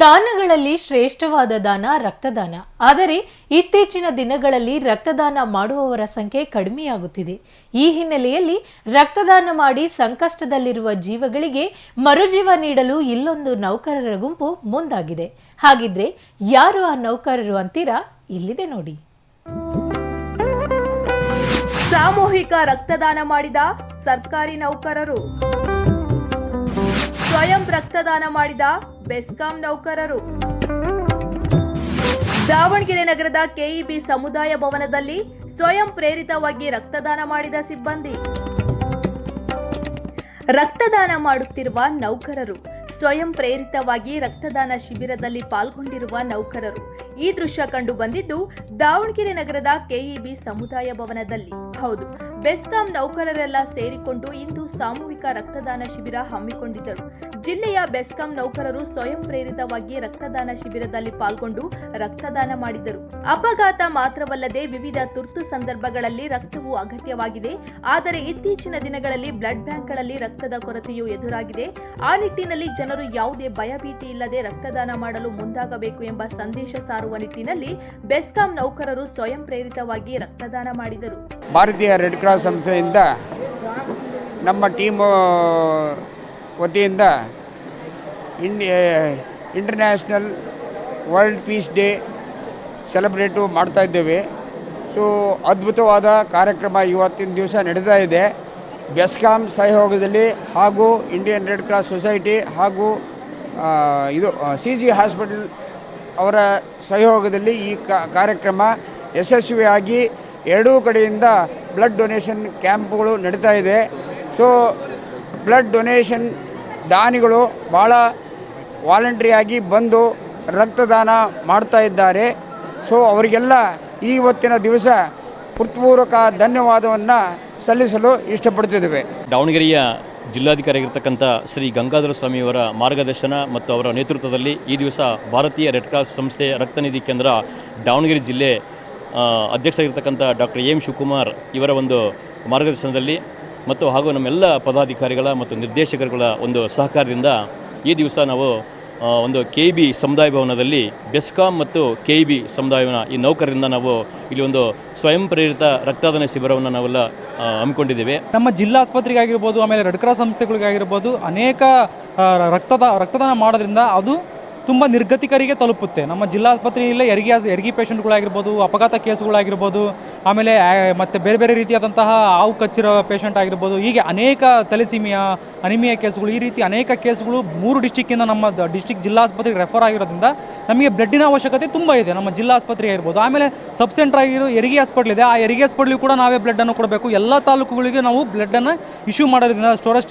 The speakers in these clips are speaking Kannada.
ದಾನಗಳಲ್ಲಿ ಶ್ರೇಷ್ಠವಾದ ದಾನ ರಕ್ತದಾನ. ಆದರೆ ಇತ್ತೀಚಿನ ದಿನಗಳಲ್ಲಿ ರಕ್ತದಾನ ಮಾಡುವವರ ಸಂಖ್ಯೆ ಕಡಿಮೆಯಾಗುತ್ತಿದೆ. ಈ ಹಿನ್ನೆಲೆಯಲ್ಲಿ ರಕ್ತದಾನ ಮಾಡಿ ಸಂಕಷ್ಟದಲ್ಲಿರುವ ಜೀವಗಳಿಗೆ ಮರುಜೀವ ನೀಡಲು ಇಲ್ಲೊಂದು ನೌಕರರ ಗುಂಪು ಮುಂದಾಗಿದೆ. ಹಾಗಿದ್ರೆ ಯಾರು ಆ ನೌಕರರು ಅಂತೀರಾ? ಇಲ್ಲಿದೆ ನೋಡಿ. ಸಾಮೂಹಿಕ ರಕ್ತದಾನ ಮಾಡಿದ ಸರ್ಕಾರಿ ನೌಕರರು. ಸ್ವಯಂ ರಕ್ತದಾನ ಮಾಡಿದ ಬೆಸ್ಕಾಂ ನೌಕರರು. ದಾವಣಗೆರೆ ನಗರದ ಕೆಇಬಿ ಸಮುದಾಯ ಭವನದಲ್ಲಿ ಸ್ವಯಂ ಪ್ರೇರಿತವಾಗಿ ರಕ್ತದಾನ ಮಾಡಿದ ಸಿಬ್ಬಂದಿ. ರಕ್ತದಾನ ಮಾಡುತ್ತಿರುವ ನೌಕರರು. ಸ್ವಯಂ ಪ್ರೇರಿತವಾಗಿ ರಕ್ತದಾನ ಶಿಬಿರದಲ್ಲಿ ಪಾಲ್ಗೊಂಡಿರುವ ನೌಕರರು. ಈ ದೃಶ್ಯ ಕಂಡು ಬಂದಿದ್ದು ದಾವಣಗೆರೆ ನಗರದ ಕೆಇಬಿ ಸಮುದಾಯ ಭವನದಲ್ಲಿ. ಹೌದು. ಬೆಸ್ಕಾಂ ನೌಕರರೆಲ್ಲ ಸೇರಿಕೊಂಡು ಇಂದು ಸಾಮೂಹಿಕ ರಕ್ತದಾನ ಶಿಬಿರ ಹಮ್ಮಿಕೊಂಡಿದ್ದರು. ಜಿಲ್ಲೆಯ ಬೆಸ್ಕಾಂ ನೌಕರರು ಸ್ವಯಂ ಪ್ರೇರಿತವಾಗಿ ರಕ್ತದಾನ ಶಿಬಿರದಲ್ಲಿ ಪಾಲ್ಗೊಂಡು ರಕ್ತದಾನ ಮಾಡಿದರು. ಅಪಘಾತ ಮಾತ್ರವಲ್ಲದೆ ವಿವಿಧ ತುರ್ತು ಸಂದರ್ಭಗಳಲ್ಲಿ ರಕ್ತವು ಅಗತ್ಯವಾಗಿದೆ. ಆದರೆ ಇತ್ತೀಚಿನ ದಿನಗಳಲ್ಲಿ ಬ್ಲಡ್ ಬ್ಯಾಂಕ್ಗಳಲ್ಲಿ ರಕ್ತದ ಕೊರತೆಯು ಎದುರಾಗಿದೆ. ಆ ನಿಟ್ಟಿನಲ್ಲಿ ಜನರು ಯಾವುದೇ ಭಯಭೀತಿ ಇಲ್ಲದೆ ರಕ್ತದಾನ ಮಾಡಲು ಮುಂದಾಗಬೇಕು ಎಂಬ ಸಂದೇಶ ಸಾರುವ ನಿಟ್ಟಿನಲ್ಲಿ ಬೆಸ್ಕಾಂ ನೌಕರರು ಸ್ವಯಂ ಪ್ರೇರಿತವಾಗಿ ರಕ್ತದಾನ ಮಾಡಿದರು. ಭಾರತೀಯ ರೆಡ್ ಕ್ರಾಸ್ ಸಂಸ್ಥೆಯಿಂದ ನಮ್ಮ ಟೀಮು ವತಿಯಿಂದ ಇಂಡಿ international world peace day celebrate ಮಾಡ್ತಾ ಇದ್ದೇವೆ. ಸೊ ಅದ್ಭುತವಾದ ಕಾರ್ಯಕ್ರಮ ಇವತ್ತಿನ ದಿವಸ ನಡೀತಾ ಇದೆ. ಬೆಸ್ಕಾಂ ಸಹಯೋಗದಲ್ಲಿ ಹಾಗೂ ಇಂಡಿಯನ್ ರೆಡ್ ಕ್ರಾಸ್ ಸೊಸೈಟಿ ಹಾಗೂ ಇದು ಸಿ ಜಿ ಹಾಸ್ಪಿಟಲ್ ಅವರ ಸಹಯೋಗದಲ್ಲಿ ಈ ಕಾರ್ಯಕ್ರಮ ಯಶಸ್ವಿಯಾಗಿ ಎರಡೂ ಕಡೆಯಿಂದ ಬ್ಲಡ್ ಡೊನೇಷನ್ ಕ್ಯಾಂಪ್ಗಳು ನಡೀತಾ ಇದೆ. ಸೊ ಬ್ಲಡ್ ಡೊನೇಷನ್ ದಾನಿಗಳು ಭಾಳ ವಾಲಂಟ್ರಿಯಾಗಿ ಬಂದು ರಕ್ತದಾನ ಮಾಡ್ತಾ ಇದ್ದಾರೆ. ಸೊ ಅವರಿಗೆಲ್ಲ ಈ ದಿವಸ ಹೃತ್ಪೂರ್ವಕ ಧನ್ಯವಾದವನ್ನು ಸಲ್ಲಿಸಲು ಇಷ್ಟಪಡ್ತಿದ್ದೇವೆ. ದಾವಣಗೆರೆಯ ಜಿಲ್ಲಾಧಿಕಾರಿಯಾಗಿರ್ತಕ್ಕಂಥ ಶ್ರೀ ಗಂಗಾಧರ ಸ್ವಾಮಿಯವರ ಮಾರ್ಗದರ್ಶನ ಮತ್ತು ಅವರ ನೇತೃತ್ವದಲ್ಲಿ ಈ ದಿವಸ ಭಾರತೀಯ ರೆಡ್ ಕ್ರಾಸ್ ಸಂಸ್ಥೆ ರಕ್ತನಿಧಿ ಕೇಂದ್ರ ದಾವಣಗೆರೆ ಜಿಲ್ಲೆ ಅಧ್ಯಕ್ಷರಾಗಿರ್ತಕ್ಕಂಥ ಡಾಕ್ಟರ್ ಎಂ ಶಿವಕುಮಾರ್ ಇವರ ಒಂದು ಮಾರ್ಗದರ್ಶನದಲ್ಲಿ ಮತ್ತು ಹಾಗೂ ನಮ್ಮೆಲ್ಲ ಪದಾಧಿಕಾರಿಗಳ ಮತ್ತು ನಿರ್ದೇಶಕರುಗಳ ಒಂದು ಸಹಕಾರದಿಂದ ಈ ದಿವಸ ನಾವು ಒಂದು ಕೆ ಬಿ ಸಮುದಾಯ ಭವನದಲ್ಲಿ ಬೆಸ್ಕಾಂ ಮತ್ತು ಕೆ ಬಿ ಸಮುದಾಯ ಭವನ ಈ ನೌಕರರಿಂದ ನಾವು ಇಲ್ಲಿ ಒಂದು ಸ್ವಯಂ ಪ್ರೇರಿತ ರಕ್ತದಾನ ಶಿಬಿರವನ್ನು ನಾವೆಲ್ಲ ಹಮ್ಮಿಕೊಂಡಿದ್ದೇವೆ. ನಮ್ಮ ಜಿಲ್ಲಾ ಆಸ್ಪತ್ರೆಗೆ ಆಗಿರ್ಬೋದು, ಆಮೇಲೆ ರೆಡ್ ಕ್ರಾಸ್ ಸಂಸ್ಥೆಗಳಿಗಾಗಿರ್ಬೋದು ಅನೇಕ ರಕ್ತದ, ರಕ್ತದಾನ ಮಾಡೋದ್ರಿಂದ ಅದು ತುಂಬ ನಿರ್ಗತಿಕರಿಗೆ ತಲುಪುತ್ತೆ. ನಮ್ಮ ಜಿಲ್ಲಾಸ್ಪತ್ರೆಯಲ್ಲೇ ಹೆರಿಗೆ ಹೆರಿಗೆ ಪೇಷಂಟ್ಗಳಾಗಿರ್ಬೋದು, ಅಪಘಾತ ಕೇಸುಗಳಾಗಿರ್ಬೋದು, ಆಮೇಲೆ ಮತ್ತು ಬೇರೆ ಬೇರೆ ರೀತಿಯಾದಂತಹ ಹಾವು ಕಚ್ಚಿರೋ ಪೇಷಂಟ್ ಆಗಿರ್ಬೋದು, ಹೀಗೆ ಅನೇಕ ತಲೆಸೀಮಿಯಾ, ಅನಿಮಿಯಾ ಕೇಸುಗಳು, ಈ ರೀತಿ ಅನೇಕ ಕೇಸುಗಳು ಮೂರು ಡಿಸ್ಟಿಕ್ಕಿಂದ ನಮ್ಮ ಡಿಸ್ಟಿಕ್ ಜಿಲ್ಲಾಸ್ಪತ್ರೆಗೆ ರೆಫರ್ ಆಗಿರೋದ್ರಿಂದ ನಮಗೆ ಬ್ಲಡ್ಡಿನ ಅವಶ್ಯಕತೆ ತುಂಬ ಇದೆ, ನಮ್ಮ ಜಿಲ್ಲಾಸ್ಪತ್ರೆ ಆಗಿರ್ಬೋದು. ಆಮೇಲೆ ಸಬ್ ಸೆಂಟರ್ ಆಗಿರೋ ಹೆರಿಗೆ ಹಾಸ್ಪಿಟ್ಲ್ ಇದೆ, ಆ ಹೆರಿಗೆ ಹಾಸ್ಪಿಟ್ಲಿಗೆ ಕೂಡ ನಾವೇ ಬ್ಲಡ್ಡನ್ನು ಕೊಡಬೇಕು. ಎಲ್ಲ ತಾಲೂಕುಗಳಿಗೆ ನಾವು ಬ್ಲಡ್ಡನ್ನು ಇಶ್ಯೂ ಮಾಡೋದ್ರಿಂದ ಸ್ಟೋರೇಜ್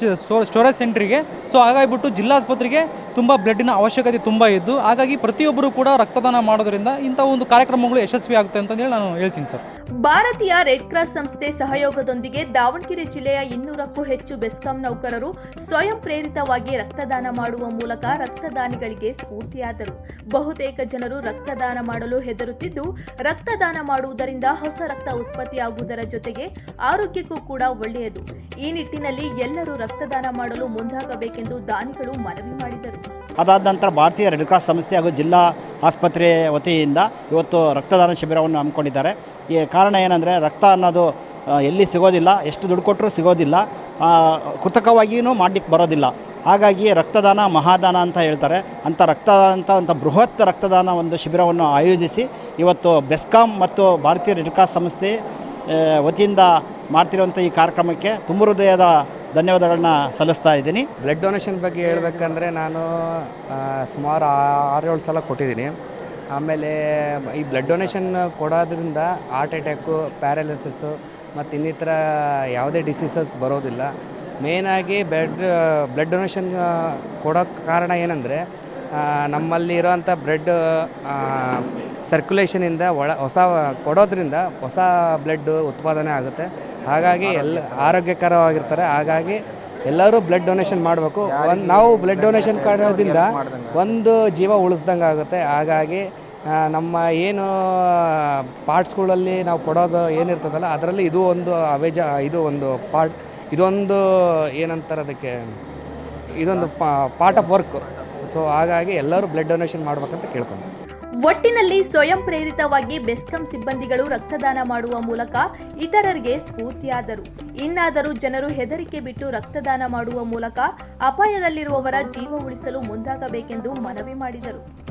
ಸ್ಟೋರೇಜ್ ಸೆಂಟ್ರಿಗೆ. ಸೊ, ಹಾಗಾಗಿಬಿಟ್ಟು ಜಿಲ್ಲಾಸ್ಪತ್ರೆಗೆ ತುಂಬ ಬ್ಲಡ್ಡಿನ ಅವಶ್ಯಕತೆ ತುಂಬ ಇದ್ದು ಹಾಗಾಗಿ ಪ್ರತಿಯೊಬ್ಬರು ಕೂಡ ರಕ್ತದಾನ ಮಾಡೋದ್ರಿಂದ ಇಂಥ ಒಂದು ಕಾರ್ಯಕ್ರಮಗಳು ಯಶಸ್ವಿ ಆಗುತ್ತೆ ಅಂತಂದೇಳಿ ನಾನು ಹೇಳ್ತೀನಿ ಸರ್. ಭಾರತೀಯ ರೆಡ್ ಕ್ರಾಸ್ ಸಂಸ್ಥೆ ಸಹಯೋಗದೊಂದಿಗೆ ದಾವಣಗೆರೆ ಜಿಲ್ಲೆಯ ಇನ್ನೂರಕ್ಕೂ ಹೆಚ್ಚು ಬೆಸ್ಕಾಂ ನೌಕರರು ಸ್ವಯಂ ಪ್ರೇರಿತವಾಗಿ ರಕ್ತದಾನ ಮಾಡುವ ಮೂಲಕ ರಕ್ತದಾನಿಗಳಿಗೆ ಸ್ಫೂರ್ತಿಯಾದರು. ಬಹುತೇಕ ಜನರು ರಕ್ತದಾನ ಮಾಡಲು ಹೆದರುತ್ತಿದ್ದು ರಕ್ತದಾನ ಮಾಡುವುದರಿಂದ ಹೊಸ ರಕ್ತ ಉತ್ಪತ್ತಿಯಾಗುವುದರ ಜೊತೆಗೆ ಆರೋಗ್ಯಕ್ಕೂ ಕೂಡ ಒಳ್ಳೆಯದು. ಈ ನಿಟ್ಟಿನಲ್ಲಿ ಎಲ್ಲರೂ ರಕ್ತದಾನ ಮಾಡಲು ಮುಂದಾಗಬೇಕೆಂದು ದಾನಿಗಳು ಮನವಿ ಮಾಡಿದರು. ಅದಾದ ನಂತರ ಭಾರತೀಯ ರೆಡ್ ಕ್ರಾಸ್ ಸಂಸ್ಥೆ ಹಾಗೂ ಜಿಲ್ಲಾ ಆಸ್ಪತ್ರೆ ವತಿಯಿಂದ ಇವತ್ತು ರಕ್ತದಾನ ಶಿಬಿರವನ್ನು ಹಮ್ಮಿಕೊಂಡಿದ್ದಾರೆ. ಈ ಕಾರಣ ಏನಂದರೆ ರಕ್ತ ಅನ್ನೋದು ಎಲ್ಲಿ ಸಿಗೋದಿಲ್ಲ, ಎಷ್ಟು ದುಡ್ಡು ಕೊಟ್ಟರೂ ಸಿಗೋದಿಲ್ಲ ಕೃತಕವಾಗಿಯೂ ಮಾಡಲಿಕ್ಕೆ ಬರೋದಿಲ್ಲ. ಹಾಗಾಗಿ ರಕ್ತದಾನ ಮಹಾದಾನ ಅಂತ ಹೇಳ್ತಾರೆ. ಅಂಥ ರಕ್ತದಾನ ಅಂತ ಅಂತ ಬೃಹತ್ ರಕ್ತದಾನ ಒಂದು ಶಿಬಿರವನ್ನು ಆಯೋಜಿಸಿ ಇವತ್ತು ಬೆಸ್ಕಾಂ ಮತ್ತು ಭಾರತೀಯ ರೆಡ್ ಕ್ರಾಸ್ ಸಂಸ್ಥೆ ವತಿಯಿಂದ ಮಾಡ್ತಿರುವಂಥ ಈ ಕಾರ್ಯಕ್ರಮಕ್ಕೆ ತುಂಬ ಹೃದಯದ ಧನ್ಯವಾದಗಳನ್ನ ಸಲ್ಲಿಸ್ತಾ ಇದ್ದೀನಿ. ಬ್ಲಡ್ ಡೊನೇಷನ್ ಬಗ್ಗೆ ಹೇಳ್ಬೇಕಂದ್ರೆ ನಾನು ಸುಮಾರು ಆರು ಏಳು ಸಲ ಕೊಟ್ಟಿದ್ದೀನಿ. ಆಮೇಲೆ ಈ ಬ್ಲಡ್ ಡೊನೇಷನ್ ಕೊಡೋದ್ರಿಂದ ಹಾರ್ಟ್ ಅಟ್ಯಾಕು ಪ್ಯಾರಾಲಿಸಿಸು ಮತ್ತು ಇನ್ನಿತರ ಯಾವುದೇ ಡಿಸೀಸಸ್ ಬರೋದಿಲ್ಲ. ಮೇಯ್ನಾಗಿ ಬ್ಲಡ್ ಬ್ಲಡ್ ಡೊನೇಷನ್ ಕೊಡೋಕ್ಕೆ ಕಾರಣ ಏನಂದರೆ ನಮ್ಮಲ್ಲಿ ಇರೋವಂಥ ಬ್ಲಡ್ ಸರ್ಕ್ಯುಲೇಷನಿಂದ ಒಳ, ಹೊಸ, ಕೊಡೋದ್ರಿಂದ ಹೊಸ ಬ್ಲಡ್ ಉತ್ಪಾದನೆ ಆಗುತ್ತೆ. ಹಾಗಾಗಿ ಎಲ್ಲ ಆರೋಗ್ಯಕರವಾಗಿರ್ತಾರೆ. ಹಾಗಾಗಿ ಎಲ್ಲರೂ ಬ್ಲಡ್ ಡೊನೇಷನ್ ಮಾಡಬೇಕು. ಒಂದು ನಾವು ಬ್ಲಡ್ ಡೊನೇಷನ್ ಕಾರಣದಿಂದ ಒಂದು ಜೀವ ಉಳಿಸ್ದಂಗೆ ಆಗುತ್ತೆ. ಹಾಗಾಗಿ ನಮ್ಮ ಏನು ಪಾರ್ಟ್ಸ್ಗಳಲ್ಲಿ ನಾವು ಕೊಡೋದು ಏನಿರ್ತದಲ್ಲ, ಅದರಲ್ಲಿ ಇದು ಒಂದು ಅವೇಜ, ಇದು ಒಂದು ಪಾರ್ಟ್, ಇದೊಂದು ಏನಂತಾರೆ ಅದಕ್ಕೆ, ಇದೊಂದು ಪಾರ್ಟ್ ಆಫ್ ವರ್ಕ್ ಸೊ ಹಾಗಾಗಿ ಎಲ್ಲರೂ ಬ್ಲಡ್ ಡೊನೇಷನ್ ಮಾಡ್ಬೇಕಂತ ಕೇಳ್ಕೊಂತೀನಿ ಒಟ್ಟಿನಲ್ಲಿ ಸ್ವಯಂ ಪ್ರೇರಿತವಾಗಿ ಬೆಸ್ಕಾಂ ಸಿಬ್ಬಂದಿಗಳು ರಕ್ತದಾನ ಮಾಡುವ ಮೂಲಕ ಇತರರಿಗೆ ಸ್ಫೂರ್ತಿಯಾದರು. ಇನ್ನಾದರೂ ಜನರು ಹೆದರಿಕೆ ಬಿಟ್ಟು ರಕ್ತದಾನ ಮಾಡುವ ಮೂಲಕ ಅಪಾಯದಲ್ಲಿರುವವರ ಜೀವ ಉಳಿಸಲು ಮುಂದಾಗಬೇಕೆಂದು ಮನವಿ ಮಾಡಿದರು.